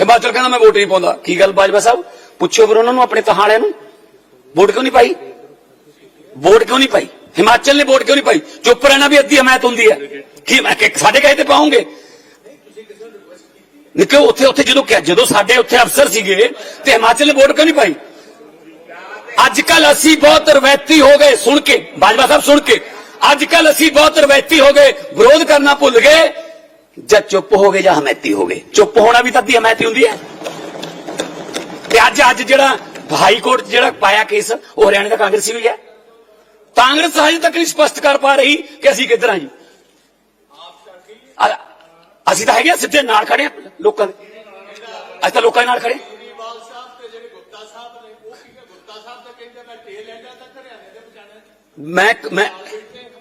ਹਿਮਾਚਲ ਕਹਿੰਦਾ ਮੈਂ ਵੋਟ ਨਹੀਂ ਪਾਉਂਦਾ। ਕੀ ਗੱਲ ਬਾਜਵਾ ਸਾਹਿਬ? ਪੁੱਛੋ ਫਿਰ ਉਹਨਾਂ ਨੂੰ, ਆਪਣੇ ਤਹਾੜਿਆਂ ਨੂੰ। ਵੋਟ ਕਿਉਂ ਨਹੀਂ ਪਾਈ? ਵੋਟ ਕਿਉਂ ਨਹੀਂ ਪਾਈ? ਹਿਮਾਚਲ ਨੇ ਵੋਟ ਕਿਉਂ ਨਹੀਂ ਪਾਈ? ਚੁੱਪ ਰਹਿਣਾ ਵੀ ਅੱਧੀ ਹਮਾਇਤ ਹੁੰਦੀ ਹੈ। ਕੀ ਮੈਂ ਕਿ ਸਾਡੇ ਕਹੇ ਤੇ ਪਾਉਂਗੇ? ਨਿਕਲੋ ਉੱਥੇ ਉੱਥੇ ਜਦੋਂ ਕਿ ਜਦੋਂ ਸਾਡੇ ਉੱਥੇ ਅਫਸਰ ਸੀਗੇ ਤੇ ਹਿਮਾਚਲ ਨੇ ਵੋਟ ਕਿਉਂ ਨਹੀਂ ਪਾਈ? ਅੱਜ ਕੱਲ ਅਸੀਂ ਬਹੁਤ ਰਵੈਤੀ ਹੋ ਗਏ। ਸੁਣ ਕੇ, ਬਾਜਵਾ ਸਾਹਿਬ ਸੁਣ ਕੇ। ਅੱਜ ਕੱਲ ਅਸੀਂ ਬਹੁਤ ਰਵੈਤੀ ਹੋ ਗਏ। ਵਿਰੋਧ ਕਰਨਾ ਭੁੱਲ ਗਏ। ਜਾਂ ਚੁੱਪ ਹੋ ਗਏ ਜਾਂ ਹਮੈਤੀ ਹੋ ਗਏ? ਚੁੱਪ ਹੋਣਾ ਵੀ ਤਾਂ ਦੀ ਹਮੈਤੀ ਹੁੰਦੀ ਹੈ। ਤੇ ਅੱਜ ਅੱਜ ਜਿਹੜਾ ਹਾਈ ਕੋਰਟ ਜਿਹੜਾ ਪਾਇਆ ਕੇਸ ਉਹ ਹਰਿਆਣੇ ਦਾ ਕਾਂਗਰਸੀ ਵੀ ਹੈ। ਕਾਂਗਰਸ ਹਜੇ ਤੱਕ ਨਹੀਂ ਸਪਸ਼ਟ ਕਰ ਪਾ ਰਹੀ ਕਿ ਅਸੀਂ ਕਿੱਧਰ ਹਾਂ ਜੀ। ਆ- ਅਸੀਂ ਤਾਂ ਹੈਗੇ ਸਿੱਧੇ ਨਾਲ ਖੜੇ ਲੋਕਾਂ ਦੇ। ਅਸੀਂ ਤਾਂ ਲੋਕਾਂ ਨਾਲ ਖੜੇ ਮੈਂ ਮੈਂ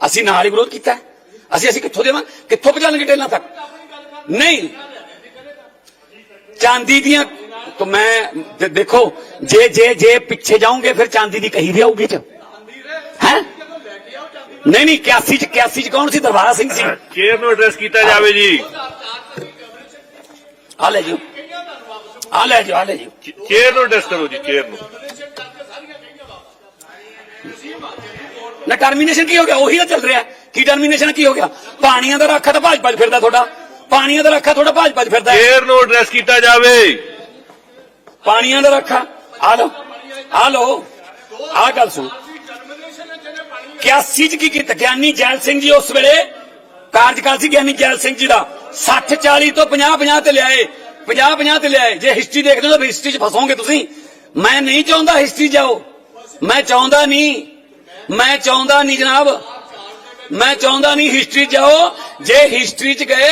ਅਸੀਂ ਨਾਲ ਹੀ ਵਿਰੋਧ ਕੀਤਾ। ਅਸੀਂ ਅਸੀਂ ਕਿੱਥੋਂ ਦੇਵਾਂ? ਕਿੱਥੋਂ ਪਹੁੰਚਾਣਗੇ ਟੇਲਾਂ ਤੱਕ? ਨਹੀਂ। ਚਾਂਦੀ ਦੀਆਂ ਤਾਂ ਮੈਂ ਦੇਖੋ ਜੇ ਜੇ ਜੇ ਪਿੱਛੇ ਜਾਓਗੇ ਫਿਰ ਚਾਂਦੀ ਦੀ ਕਹੀ ਵੀ ਆਊਗੀ ਚ। ਹੈ? ਨਹੀਂ ਨਹੀਂ 81 ਚ 81 ਚ ਕੌਣ ਸੀ? ਦਰਬਾਰਾ ਸਿੰਘ ਸੀ। ਚੇਅਰ ਨੂੰ ਐਡਰੈਸ ਕੀਤਾ ਜਾਵੇ ਜੀ। ਆ ਲੈ ਜੀ ਆ ਲੈ ਜੀ ਆ ਲੈ ਜੀ ਚੇਅਰ ਨੂੰ ਐਡਰੈਸ ਕਰੋ ਜੀ ਚੇਅਰ ਨੂੰ। ਨਾ ਟਰਮੀਨੇਸ਼ਨ ਕੀ ਹੋ ਗਿਆ? ਉਹੀ ਤਾਂ ਚੱਲ ਰਿਹਾ। ਕੀ ਟਰਮੀਨੇਸ਼ਨ ਕੀ ਹੋ ਗਿਆ? ਪਾਣੀਆਂ ਦਾ ਰੱਖਾ ਤਾਂ ਭਾਜਪਾ ਫਿਰਦਾ ਤੁਹਾਡਾ। ਪਾਣੀਆਂ ਦਾ ਰੱਖਾ ਤੁਹਾਡਾ ਭਾਜਪਾ 'ਚ ਫਿਰਦਾ ਹੈ। ਨੂੰ ਐਡਰੈਸ ਕੀਤਾ ਜਾਵੇ। ਪਾਣੀਆਂ ਦਾ ਰੱਖਾ। ਆ ਲਓ। ਆ ਲਓ। ਆ ਗੱਲ ਸੁਣ। 81 ਚ ਕੀ ਕੀਤਾ? ਗਿਆਨੀ ਜੈਲ ਸਿੰਘ ਜੀ ਉਸ ਵੇਲੇ ਕਾਰਜਕਾਲ ਸੀ ਗਿਆਨੀ ਜੈਲ ਸਿੰਘ ਜੀ ਦਾ। 60 40 ਤੋਂ 50 50 ਤੇ ਲਿਆਏ। 50 50 ਤੇ ਲਿਆਏ। ਜੇ ਹਿਸਟਰੀ ਦੇਖਦੇ ਹੋ ਤਾਂ ਹਿਸਟਰੀ 'ਚ ਫਸੋਗੇ ਤੁਸੀਂ। ਮੈਂ ਨਹੀਂ ਚਾਹੁੰਦਾ ਹਿਸਟਰੀ ਜਾਓ। ਮੈਂ ਚਾਹੁੰਦਾ ਨਹੀਂ। ਮੈਂ ਚਾਹੁੰਦਾ ਨਹੀਂ ਜਨਾਬ। ਮੈਂ ਚਾਹੁੰਦਾ ਨਹੀਂ ਹਿਸਟਰੀ ਜਾਓ। ਜੇ ਹਿਸਟਰੀ 'ਚ ਗਏ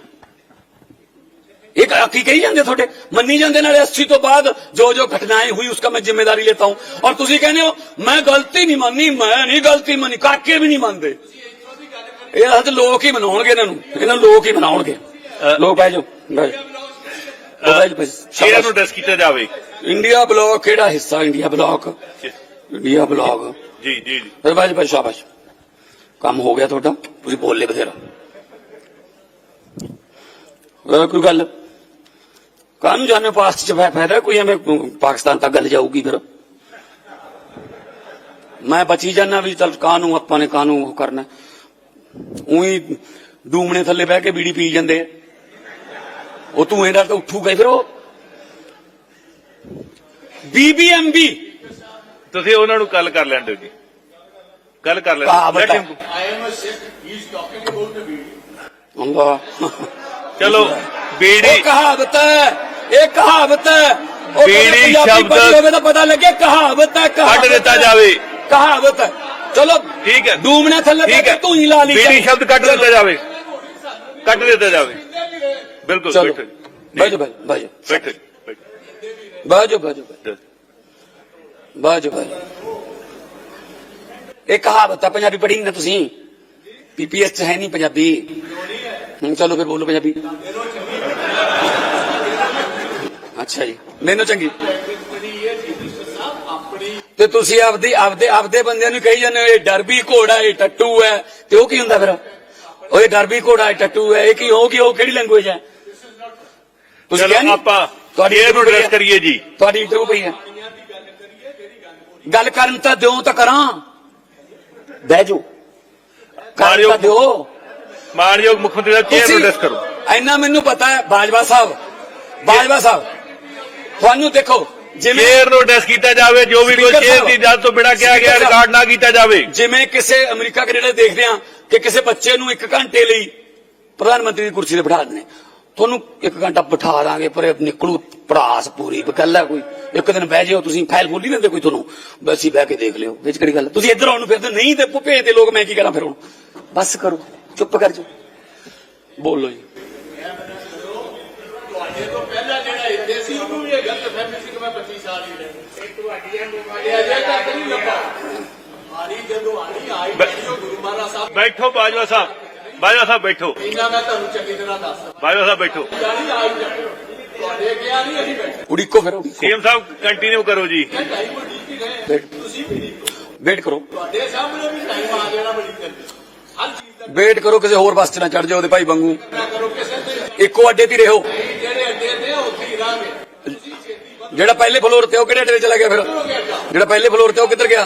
ਇਹ ਕੀ ਕਹੀ ਜਾਂਦੇ ਤੁਹਾਡੇ ਮੰਨੀ ਜਾਂਦੇ ਨਾਲੇ 80 ਤੋਂ ਬਾਅਦ ਜੋ ਜੋ ਘਟਨਾएँ ਹੋਈ ਉਸਕਾ ਮੈਂ ਜ਼ਿੰਮੇਵਾਰੀ ਲੈਤਾ ਹਾਂ ਔਰ ਤੁਸੀਂ ਕਹਿੰਦੇ ਹੋ ਮੈਂ ਗਲਤੀ ਨਹੀਂ ਮੰਨੀ ਮੈਂ ਨਹੀਂ ਗਲਤੀ ਮੰਨੀ ਕਾਕੇ ਵੀ ਨਹੀਂ ਮੰਨਦੇ ਇਹ ਹੱਥ ਲੋਕ ਹੀ ਮਨਾਉਣਗੇ ਇਹਨਾਂ ਨੂੰ ਇਹਨਾਂ ਲੋਕ ਹੀ ਮਨਾਉਣਗੇ ਲੋਕ ਬਹਿ ਜਾਓ ਸ਼ੇਅਰ ਨੂੰ ਡਿਸਕ ਕੀਤਾ ਜਾਵੇ ਇੰਡੀਆ ਬਲੌਕ ਕਿਹੜਾ ਹਿੱਸਾ ਇੰਡੀਆ ਬਲੌਕ ਇੰਡੀਆ ਬਲੌਕ ਜੀ ਜੀ ਜੀ ਫਿਰ ਬਾਜੀ ਭਾਈ ਸ਼ਾਬਾਸ਼ ਕੰਮ ਹੋ ਗਿਆ ਤੁਹਾਡਾ ਤੁਸੀਂ ਬੋਲੇ ਬਥੇਰਾ ਕੋਈ ਗੱਲ ਕਾਹਨੂੰ ਜਾਣੇ ਪਾਸਟ ਚ ਫਾਇ- ਫਾਇਦਾ ਕੋਈ ਐਵੇਂ ਪਾਕਿਸਤਾਨ ਤੱਕ ਗੱਲ ਜਾਊਗੀ ਫਿਰ। ਮੈਂ ਬਚੀ ਜਾਣਾ ਵੀ ਚਲ ਕਾਹਨੂੰ ਆਪਾਂ ਨੇ ਉਹ ਕਰਨਾ। ਉਹੀ ਡੂਮਣੇ ਥੱਲੇ ਬਹਿ ਕੇ ਬੀੜੀ ਪੀ ਜਾਂਦੇ ਆ। ਉਹ ਤੂੰ ਇਹਦਾ ਤਾਂ ਉੱਠੂਗਾ ਹੀ ਫਿਰ ਉਹ। ਬੀਬੀਐਮਬੀ ਤੁਸੀਂ ਉਹਨਾਂ ਨੂੰ ਕੱਲ ਕਰ ਲੈਣ ਦਿਓ ਜੀ। ਕੱਲ ਕਰ ਲੈਣ ਹੈ। am a Sikh. He is talking about the video. ਅੱਲਾ ਚਲੋ ਬੀੜੀ। ਕਹਾਵਤ ਹੈ। ਇਹ ਕਹਾਵਤ ਹੈ। ਉਹ ਬੀੜੀ ਸ਼ਬਦ- ਹੋਵੇ ਤਾਂ ਪਤਾ ਲੱਗੇ ਕਹਾਵਤ ਹੈ ਕੱਢ ਦਿੱਤਾ। ਜਾਵੇ। ਕਹਾਵਤ ਹੈ। ਚਲੋ ਠੀਕ ਹੈ। ਡੂਮਣੇ ਥੱਲੇ ਠੀਕ ਹੈ। ਤੂੰ ਹੀ ਲਾ ਲਈ ਬੀੜੀ ਸ਼ਬਦ ਕੱਢ ਦਿੱਤਾ ਜਾਵੇ। ਕੱਢ ਦਿੱਤਾ ਜਾਵੇ। ਬਿਲਕੁਲ ਬੈਠੋ। ਬਾਜੋ ਬਾਜੋ ਬੈਠੋ ਬਾਜੋ ਬਾਜੋ। ਬਾਜੋ ਬਾਜੋ ਇਹ ਕਹਾਵਤ ਹੈ ਪੰਜਾਬੀ ਪੜ੍ਹੀ ਨਹੀਂ ਨਾ ਤੁਸੀਂ। ਪੀਪੀਐਸ ਚ ਹੈ ਨਹੀਂ ਪੰਜਾਬੀ। ਹੁਣ ਚਲੋ ਫਿਰ ਬੋਲੋ ਪੰਜਾਬੀ। ਅੱਛਾ ਜੀ। ਮੈਨੂੰ ਚੰਗੀ। ਤੇ ਤੁਸੀਂ ਆਪਦੀ ਆਪਦੇ ਆਪਦੇ ਬੰਦਿਆਂ ਨੂੰ ਕਹੀ ਜਾਂਦੇ ਹੋ ਇਹ ਡਰਬੀ ਘੋੜਾ ਇਹ ਟੱਟੂ ਹੈ ਤੇ ਉਹ ਕੀ ਹੁੰਦਾ ਫਿਰ? ਉਹ ਇਹ ਡਰਬੀ ਘੋੜਾ ਇਹ ਟੱਟੂ ਹੈ ਇਹ ਕੀ ਹੋ ਕੀ ਉਹ ਕਿਹੜੀ ਲੈਂਗੁਏਜ ਹੈ ਤੁਸੀਂ? ਆਪਾਂ ਤੁਹਾਡੀ interview ਐਡਰੈਸ ਕਰੀਏ ਜੀ। ਤੁਹਾਡੀ ਇੰਟਰਵਿਊ ਪਈ ਹੈ ਗੱਲ ਕਰਨ ਤਾਂ ਦਿਓ ਤਾਂ ਕਰਾਂ। ਬਹਿ ਜਾਓ। ਕਰਨ। ਤਾਂ ਦਿਓ। ਮਾਨਯੋਗ ਮੁੱਖ ਮੰਤਰੀ ਦਾ ਚੇਅਰ ਐਡਰੈਸ ਕਰੋ? ਇੰਨਾ ਮੈਨੂੰ ਪਤਾ ਹੈ ਬਾਜਵਾ ਸਾਹਿਬ। ਬਾਜਵਾ ਸਾਹਿਬ। ਤੁਹਾਨੂੰ ਦੇਖੋ ਜਿਵੇਂ ਨੂੰ ਐਡਰੈਸ ਕੀਤਾ ਜਾਵੇ ਜੋ ਵੀ ਕੋਈ ਸਾਹਿਬ। ਦੀ ਇਜਾਜ਼ਤ ਤੋਂ ਬਿਨਾਂ ਕਿਹਾ ਗਿਆ। ਰਿਕਾਰਡ ਨਾ ਕੀਤਾ ਜਾਵੇ ਜਿਵੇਂ ਕਿਸੇ ਅਮਰੀਕਾ ਕੈਨੇਡਾ ਦੇਖਦੇ ਆ ਕਿ ਕਿਸੇ ਬੱਚੇ ਨੂੰ ਇੱਕ ਘੰਟੇ ਲਈ ਪ੍ਰਧਾਨ ਮੰਤਰੀ ਦੀ ਕੁਰਸੀ ਤੇ ਬਿਠਾ ਦਿੰਦੇ ਤੁਹਾਨੂੰ ਇੱਕ ਘੰਟਾ ਬਿਠਾ ਦਾਂਗੇ ਪਰ ਨਿਕਲੂ ਪੜਾਸ ਪੂਰੀ ਗੱਲ ਹੈ ਕੋਈ ਇੱਕ ਦਿਨ ਬਹਿ ਜਿਓ ਤੁਸੀਂ ਫਾਈਲ ਖੋਲੀ ਦਿੰਦੇ ਕੋਈ ਤੁਹਾਨੂੰ ਬਸ ਹੀ ਬਹਿ ਕੇ ਦੇਖ ਲਿਓ ਵਿੱਚ ਕਿਹੜੀ ਗੱਲ? ਤੁਸੀਂ ਇੱਧਰ ਆਉਣ ਨੂੰ ਫਿਰਦੇ ਨਹੀਂ ਤੇ ਭੇਜ ਦੇ ਲੋਕ ਮੈਂ ਕੀ ਕਰਾਂ ਫਿਰ ਹੁਣ ਬਸ ਕਰੋ ਚੁੱਪ ਕਰ ਜਾਓ ਬੋਲੋ ਜੀ ਤੁਹਾਡੇ ਤੋਂ ਸੀ। ਉਹਨੂੰ ਵੀ ਇਹ ਗਲਤ ਫਹਿਮੀ ਸੀ ਕਿ ਮੈਂ 25 ਸਾਲ ਹੀ ਰਹਿਣਾ। ਇਹ ਤੁਹਾਡੀਆਂ ਬਿਮਾਰੀਆਂ ਅਜੇ ਤੱਕ ਨਹੀਂ ਲੱਭਾ। ਆਣੀ ਜਦੋਂ ਆਣੀ ਆਈ ਉਹ ਗੁਰੂ ਮਹਾਰਾਜ ਸਾਹਿਬ ਬੈਠੋ ਬਾਜਵਾ ਸਾਹਿਬ। ਬਾਜਵਾ ਸਾਹਿਬ ਬੈਠੋ। ਇੰਨਾ ਮੈਂ ਤੁਹਾਨੂੰ ਚੰਗੀ ਤਰ੍ਹਾਂ ਦੱਸਦਾ ਬਾਜਵਾ ਸਾਹਿਬ ਬੈਠੋ। ਜਾਨੀ ਆ ਹੀ ਜਾਣੀ ਤੁਹਾਡੇ ਗਿਆ ਨਹੀਂ ਅਸੀਂ ਬੈਠੇ। ਉਡੀਕੋ ਫਿਰ। ਸੀਐਮ ਸਾਹਿਬ ਕੰਟੀਨਿਊ ਕਰੋ ਜੀ। ਹੀ ਗਏ। ਵੇਟ ਤੁਸੀਂ ਵੀ ਵੇਟ ਕਰੋ। ਤੁਹਾਡੇ ਸਾਹਮਣੇ ਵੀ ਟਾਈਮ ਆ ਜਾਣਾ ਬੜੀ ਜਲਦੀ ਹਰ ਚੀਜ਼ ਦਾ ਵੇਟ ਕਰੋ ਕਿਸੇ ਹੋਰ ਬੱਸ 'ਚ ਨਾ ਚੜ ਜਾਓ ਉਹਦੇ ਭਾਈ ਵਾਂਗੂ। ਤੇ ਇੱਕੋ ਅੱਡੇ ਤੇ ਹੀ ਰਹੋ ਜਿਹੜੇ ਅੱਡੇ ਤੇ ਆ, ਉੱਥੇ ਹੀ ਰਾਂਗੇ ਤੁਸੀਂ ਛੇਤੀ ਬੰਦ ਜਿਹੜਾ ਪਹਿਲੇ ਫਲੋਰ ਤੇ ਉਹ ਕਿਹੜੇ ਅੱਡੇ ਤੇ ਚਲਾ ਗਿਆ ਫਿਰ? ਜਿਹੜਾ ਪਹਿਲੇ ਫਲੋਰ ਤੇ ਉਹ ਕਿੱਧਰ ਗਿਆ?